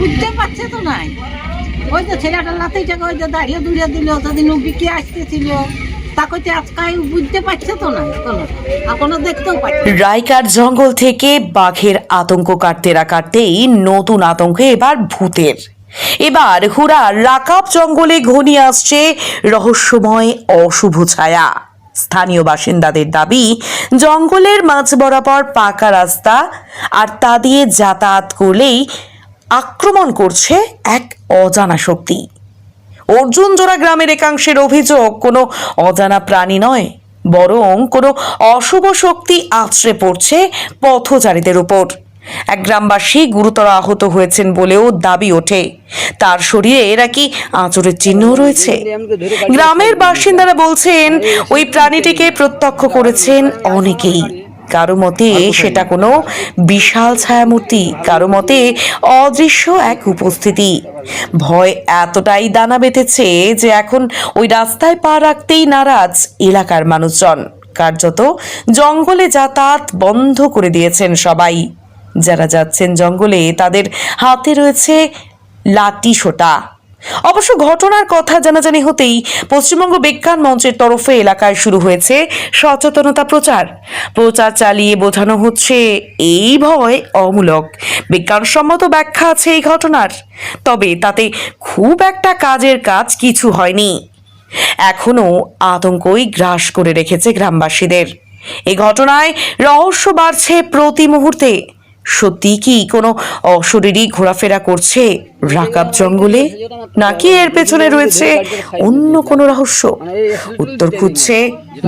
বুঝতে পারছে তো নাই। ওই যে ছেলেটা লাতেই টাকা ওই যে দাঁড়িয়ে দুড়িয়ে দিল সেদিন বিকে আসতেছিল। রাইকার জঙ্গল থেকে বাঘের আতঙ্ক কাটতে না কাটতেই নতুন আতঙ্ক এবার ভূতের। এবার হুরা রাকাব জঙ্গলে ঘনিয়ে আসছে রহস্যময় অশুভ ছায়া। স্থানীয় বাসিন্দাদের দাবি, জঙ্গলের মাঝ বরাবর পাকা রাস্তা আর তা দিয়ে যাতায়াত করলেই আক্রমণ করছে এক অজানা শক্তি। অর্জুন জোড়া গ্রামের একাংশের অভিযোগ, কোনো অজানা প্রাণী নয়, বরং কোনো অশুভ শক্তি আছড়ে পড়ছে পথচারীদের উপর। এক গ্রামবাসী গুরুতর আহত হয়েছেন বলেও দাবি ওঠে। তার শরীরে এরা কি আঁচড়ের চিহ্ন রয়েছে। গ্রামের বাসিন্দারা বলছেন, ওই প্রাণীটিকে প্রত্যক্ষ করেছেন অনেকেই। কারও মতে সেটা কোনো বিশাল ছায়ামূর্তি কারও মতে অদৃশ্য এক উপস্থিতি। ভয় এতটাই দানা বেঁধেছে যে এখন ওই রাস্তায় পা রাখতেই নারাজ এলাকার মানুষজন। কার্যত জঙ্গলে যাতায়াত বন্ধ করে দিয়েছেন সবাই। যারা যাচ্ছেন জঙ্গলে তাদের হাতে রয়েছে লাঠি সোটা। অবশ্য ঘটনার কথা জানাজানি হতেই পশ্চিমবঙ্গ বিজ্ঞান মঞ্চের তরফে এলাকায় শুরু হয়েছে সচেতনতা প্রচার। প্রচার চালিয়ে বোঝানো হচ্ছে এই ভয় অমূলক। বিজ্ঞানসম্মত ব্যাখ্যা আছে এই ঘটনার। তবে তাতে খুব একটা কাজের কাজ কিছু হয়নি। এখনও আতঙ্কই গ্রাস করে রেখেছে গ্রামবাসীদের। এই ঘটনায় রহস্য বাড়ছে প্রতি মুহূর্তে। সত্যি কি কোনো অশরীরী ঘোরাফেরা করছে রাকাব জঙ্গলে? নাকি এর পেছনে রয়েছে অন্য কোনো রহস্য? উত্তর খুঁজছে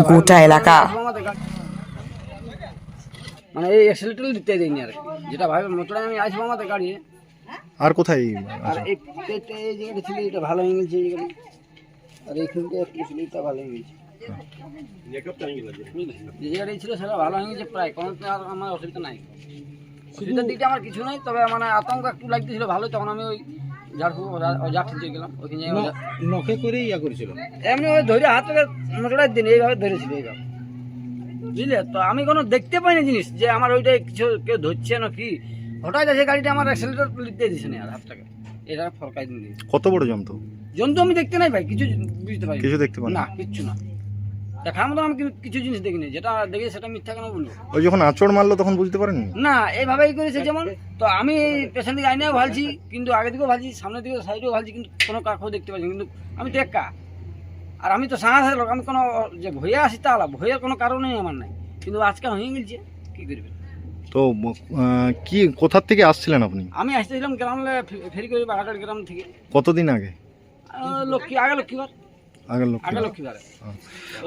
গোটা এলাকা। মানে এই অ্যাক্সিলেটার দিতে দেয়নি আর কি। যেটা ভাবে মোটরে আমি আসব আমাদের গাড়ি আর কোথায় আর এই জায়গাটা ছিল এটা ভালো হয়ে গেছে আর এইখানটা একটু ছিল এটা ভালো হয়ে গেছে? যে জায়গাটাই ছিল সেটা ভালো হয়ে গেছে প্রায়। কোনো আর আমার অসুবিধা নাই। অসুবিধার দিকটা আমার কিছু নাই তবে মানে আতঙ্ক একটু লাগতেছিল ভালো তখন আমি ওই ঝাড়ফুঁক অজা খুঁজে গেলাম ওইখানে নখে করে ইয়া করেছিল? এমনি ওই ধরে হাত থেকে মোটরের দিন এইভাবে ধরেছিল এইভাবে। বুঝলে? তো আমি কোনো দেখতে পাইনি জিনিস যে আমার ওইটা কিছু কেউ ধরছে না কি। হঠাৎ আছে গাড়িটা আমার অ্যাক্সিলেটার লিখতে দিছে না আর হাতটাকে। এটা ফরকাই দিন কত বড় জন্তু জন্তু আমি দেখতে নাই ভাই কিছু বুঝতে পারি কিছু দেখতে পান না কিচ্ছু না। দেখার মতো আমি কিন্তু কিছু জিনিস দেখিনি যেটা দেখি সেটা মিথ্যা কেন বলব? ওই যখন আঁচড় মারলো তখন বুঝতে পারেননি? না এইভাবেই করেছে যেমন তো আমি এই পেছন দিকে আইনাও ভালছি কিন্তু আগে দিকেও ভালছি সামনের দিকে সাইডেও ভালছি কিন্তু কোনো কাকেও দেখতে পাচ্ছি কিন্তু আমি তো একা। আর আমি তো লোক আমি কোনো যে ভয়ে আসি তা আলাপ ভয়ের কোনো কারণই আমার নাই। কিন্তু আজকে হয়ে গেছে কী করবে? তো আহ, কি কোথার থেকে আসছিলেন আপনি? আমি আসতেছিলাম গ্রামে ফেরি করে গ্রাম থেকে। কতদিন আগে? লক্ষ্মী আগে লক্ষ্মীবার। আগের লোক আগে লক্ষ্মীবারে হ্যাঁ।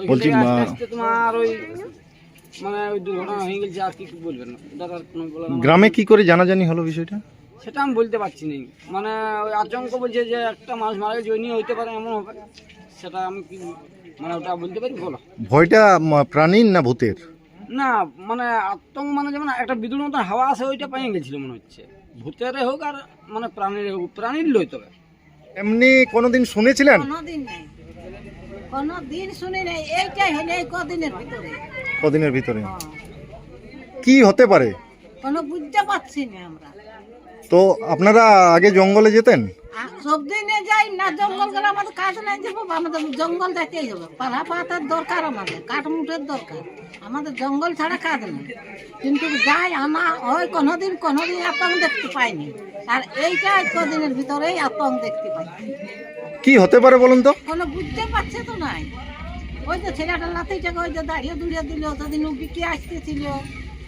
বলছি, মা- তোমার ওই মানে ওই দুর্ঘটনা হয়ে গেছে আর কি বলবেন? না দাদার কোনো বলার গ্রামে কি করে জানাজানি হলো বিষয়টা? সেটা আমি বলতে পারছি না মানে ওই আতঙ্ক বলছে যে একটা মানুষ মারা গেছে ওই নিয়ে হইতে পারে এমন হবে। সেটা আমি কি মানে ওটা বলতে পারি? বলো। ভয়টা প্রাণীর না ভূতের? না মানে আতঙ্ক মানে যেমন একটা বিদ্যুৎ মতন হাওয়া আছে ওইটা পাইয়ে গেছিল মনে হচ্ছে। ভূতের হোক আর মানে প্রাণীর হোক প্রাণীর লই তবে। এমনি কোনোদিন শুনেছিলেন? কোনোদিন নেই। শুনি নাই এইটাই হলে এই কদিনের ভিতরে। কদিনের ভিতরে? হ্যাঁ। কি হতে পারে? কোনো বুঝতে পারছি না আমরা। তো আপনারা আগে জঙ্গলে যেতেন? সব দিনে যাই না জঙ্গল গেলে আমাদের কাজ নাই যাব আমাদের জঙ্গল যেতেই হবে। পালা পাতার দরকার আমাদের দরকার। আমাদের জঙ্গল ছাড়া কাজ নেই। কিন্তু যাই আনা হয় কোনোদিন কোনোদিন আতঙ্ক দেখতে পাইনি। আর এইটা কদিনের ভিতরেই দেখতে পাই কি হতে পারে বলুন তো? কোনো বুঝতে পারছে তো নাই। ওই যে ছেলেটা লাতেই ওই যে দাঁড়িয়ে দুড়িয়ে দিল সেদিন বিকে আসতেছিল?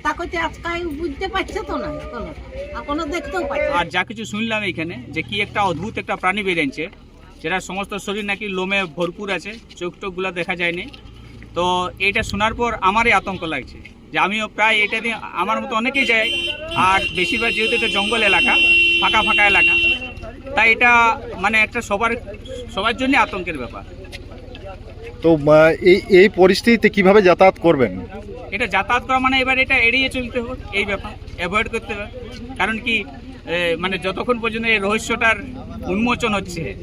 তাকে তো আজকাল বুঝতে পারছে তো না কোনো আর কোনো দেখতেও পাচ্ছে আর যা কিছু শুনলাম এখানে যে কি একটা অদ্ভুত একটা প্রাণী বেরিয়েছে যেটা সমস্ত শরীর নাকি লোমে ভরপুর আছে চোখ টোকগুলো দেখা যায়নি। তো এটা শোনার পর আমারই আতঙ্ক লাগছে যে আমিও প্রায় এটা দিয়ে আমার মতো অনেকেই যায় আর বেশিরভাগ যেহেতু এটা জঙ্গল এলাকা ফাঁকা ফাঁকা এলাকা তাই এটা মানে একটা সবার সবার জন্য আতঙ্কের ব্যাপার। তো এই এই পরিস্থিতিতে কীভাবে যাতায়াত করবেন? এটা যাতায়াত করা মানে এবার এটা এড়িয়ে চলতে হবে, এই ব্যাপার অ্যাভয়েড করতে হবে। কারণ কি মানে যতক্ষণ পর্যন্ত এই রহস্যটার উন্মোচন হচ্ছে,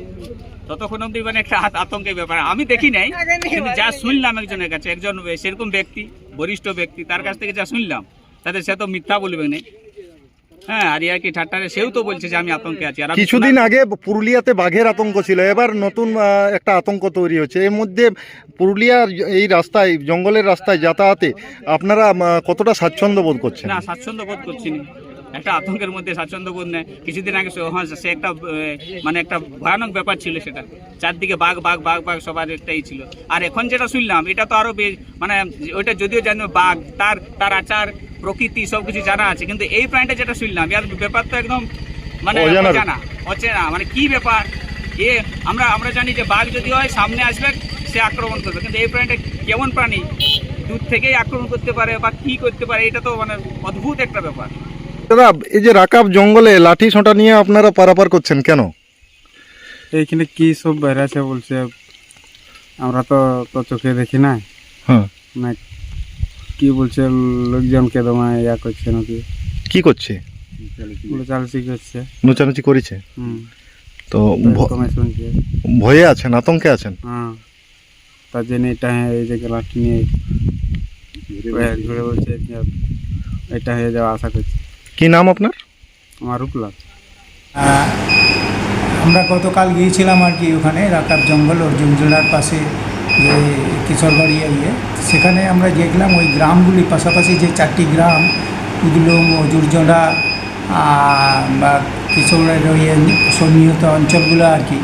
ততক্ষণ অব্দি মানে একটা আত- আতঙ্কের ব্যাপার। আমি দেখি নাই, কিন্তু যা শুনলাম একজনের কাছে, একজন সেরকম ব্যক্তি, বরিষ্ঠ ব্যক্তি, তার কাছ থেকে যা শুনলাম, তাদের সে তো মিথ্যা বলবে না। হ্যাঁ আর ইয়ার কি ঠাট্টারে সেও তো বলছে যে আমি আতঙ্কে আছি। আর কিছুদিন আগে পুরুলিয়াতে বাঘের আতঙ্ক ছিল এবার নতুন একটা আতঙ্ক তৈরি হচ্ছে। এর মধ্যে পুরুলিয়ার এই রাস্তায় জঙ্গলের রাস্তায় যাতায়াতে আপনারা কতটা স্বাচ্ছন্দ্য বোধ করছেন? না স্বাচ্ছন্দ্য বোধ করছি না। একটা আতঙ্কের মধ্যে স্বাচ্ছন্দ্য বোধ নেই। কিছুদিন আগে সে- হ্যাঁ সে একটা মানে একটা ভয়ানক ব্যাপার ছিল সেটা। চারদিকে বাঘ বাঘ বাঘ বাঘ সবার একটাই ছিল। আর এখন যেটা শুনলাম এটা তো আরও বেশ মানে ওইটা যদিও জানো বাঘ তার তার আচার প্রকৃতি সব কিছু জানা আছে। কিন্তু এই প্রাণীটা যেটা শুনলাম এর ব্যাপার তো একদম মানে জানা অজানা অচেনা। মানে কি ব্যাপার? এ আমরা আমরা জানি যে বাঘ যদি হয় সামনে আসবে সে আক্রমণ করবে। কিন্তু এই প্রাণীটা কেমন প্রাণী? দূর থেকেই আক্রমণ করতে পারে বা কি করতে পারে এটা তো মানে অদ্ভুত একটা ব্যাপার। দাদা এই যে রাকাব জঙ্গলে লাঠি সোঁটা নিয়ে আপনারা পারাপার করছেন কেন? এইখানে কি সব বেড়াচ্ছে বলছে? আমরা তো তো চোখে দেখি না। হ্যাঁ। না কি বলছে লোকজনকে তোমায় ইয়া করছে নাকি? কি করছে? বলে চালসি করছে। নোচানুচি করেছে? হুম। তো ভয়ে আছেন আতঙ্কে আছেন? হ্যাঁ। তার জন্য এটা হ্যাঁ এই যে লাঠি নিয়ে ঘুরে- বলছে এটা হয়ে যাওয়া আশা করছি। কি নাম আপনার? আমার রূপলাল আমরা গতকাল গিয়েছিলাম আর কি ওখানে রাকাব জঙ্গল অর্জুন জেলার পাশে। যে কিশোরবাড়ি ইয়ে সেখানে আমরা দেখলাম ওই গ্রামগুলি পাশাপাশি যে চারটি গ্রাম, উদলুম অজুরজোড়া বা কিশোরের ওই সন্নিহিত অঞ্চলগুলো আর কি,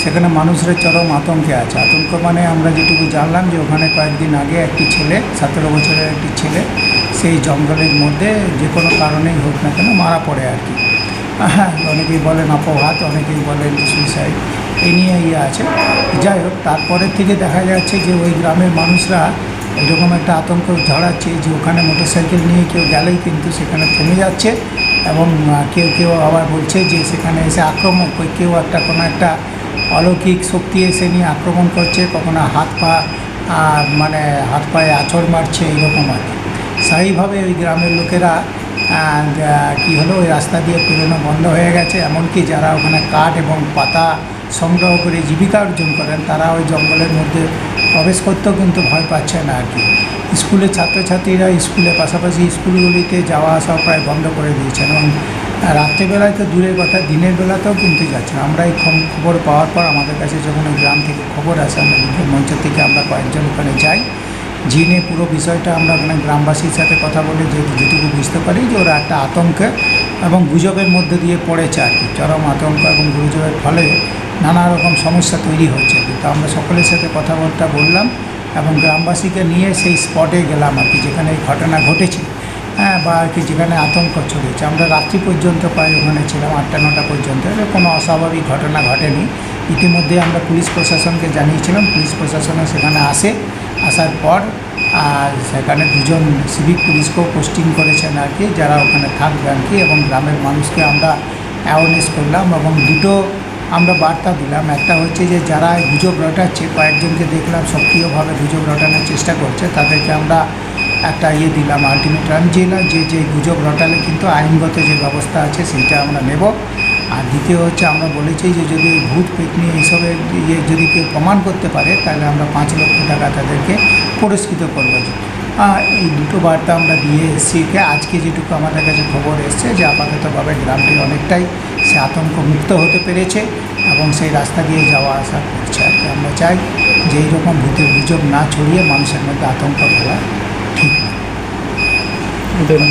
সেখানে মানুষের চরম আতঙ্কে আছে। আতঙ্ক মানে আমরা যেটুকু জানলাম যে ওখানে কয়েকদিন আগে একটি ছেলে, সতেরো বছরের একটি ছেলে, সেই জঙ্গলের মধ্যে যে কোনো কারণেই হোক না কেন মারা পড়ে আর কি। হ্যাঁ অনেকেই বলেন অপঘাত, অনেকেই বলেন সুইসাইড এই নিয়ে ইয়ে আছে। যাই হোক, তারপরের থেকে দেখা যাচ্ছে যে ওই গ্রামের মানুষরা এরকম একটা আতঙ্ক ছড়াচ্ছে যে ওখানে মোটরসাইকেল নিয়ে কেউ গেলেই কিন্তু সেখানে থেমে যাচ্ছে এবং কেউ কেউ আবার বলছে যে সেখানে এসে আক্রমণ করে কেউ একটা কোনো একটা অলৌকিক শক্তি এসে নিয়ে আক্রমণ করছে, কখনো হাত পা মানে হাত পায়ে আঁচড় মারছে এইরকম আর কি। স্থায়ীভাবে ওই গ্রামের লোকেরা কি হলো? ওই রাস্তা দিয়ে পেরোনো বন্ধ হয়ে গেছে। এমনকি যারা ওখানে কাঠ এবং পাতা সংগ্রহ করে জীবিকা অর্জন করেন, তারা ওই জঙ্গলের মধ্যে প্রবেশ করতেও কিন্তু ভয় পাচ্ছে না আর কি। স্কুলের ছাত্রছাত্রীরা স্কুলের পাশাপাশি স্কুলগুলিতে যাওয়া আসা প্রায় বন্ধ করে দিয়েছেন এবং রাত্রেবেলায় তো দূরের কথা, দিনের বেলাতেও কিন্তু যাচ্ছে। আমরা এই খবর পাওয়ার পর আমাদের কাছে যখন গ্রাম থেকে খবর আসে, আমরা মঞ্চ থেকে আমরা কয়েকজন ওখানে যাই। জেনে পুরো বিষয়টা আমরা মানে গ্রামবাসীর সাথে কথা বলে যে যেটুকু বুঝতে পারি যে ওরা একটা আতঙ্কে এবং গুজবের মধ্যে দিয়ে পড়েছে আর কি। চরম আতঙ্ক এবং গুজবের ফলে নানা রকম সমস্যা তৈরি হচ্ছে। কিন্তু আমরা সকলের সাথে কথাবার্তা বললাম এবং গ্রামবাসীকে নিয়ে সেই স্পটে গেলাম আর কি, যেখানে এই ঘটনা ঘটেছে। হ্যাঁ বা আর কি যেখানে আতঙ্ক ছড়িয়েছে। আমরা রাত্রি পর্যন্ত প্রায় ওখানে ছিলাম, আটটা, নটা পর্যন্ত। কোনো অস্বাভাবিক ঘটনা ঘটেনি। ইতিমধ্যে আমরা পুলিশ প্রশাসনকে জানিয়েছিলাম, পুলিশ প্রশাসনও সেখানে আসে। আসার পর, আর সেখানে দুজন সিভিক পুলিশকেও পোস্টিং করেছেন আর কি, যারা ওখানে থাকবে আর কি, এবং গ্রামের মানুষকে আমরা অ্যাওয়ারনেস করলাম এবং দুটো আমরা বার্তা দিলাম। একটা হচ্ছে যে, যারা গুজব রটাচ্ছে, কয়েকজনকে দেখলাম সক্রিয়ভাবে গুজব রটানোর চেষ্টা করছে, তাদেরকে আমরা একটা ইয়ে দিলাম আলটিমেটাম দিলাম যে যে গুজব রটালে কিন্তু আইনগত যে ব্যবস্থা আছে সেইটা আমরা নেব। আর দ্বিতীয় হচ্ছে আমরা বলেছি যে যদি ভূত পেতনি এইসবের ইয়ে যদি কেউ প্রমাণ করতে পারে, তাহলে আমরা পাঁচ লক্ষ টাকা তাদেরকে পুরস্কৃত করব। এই দুটো বার্তা আমরা দিয়ে এসেছি আজকে যেটুকু আমাদের কাছে খবর এসছে যে আপাততভাবে গ্রামটি অনেকটাই সে আতঙ্ক মুক্ত হতে পেরেছে এবং সেই রাস্তা দিয়ে যাওয়া আসা করছে। আর আমরা চাই যে এইরকম ভূতের গুজব না ছড়িয়ে মানুষের মধ্যে আতঙ্ক ফেলা। Да.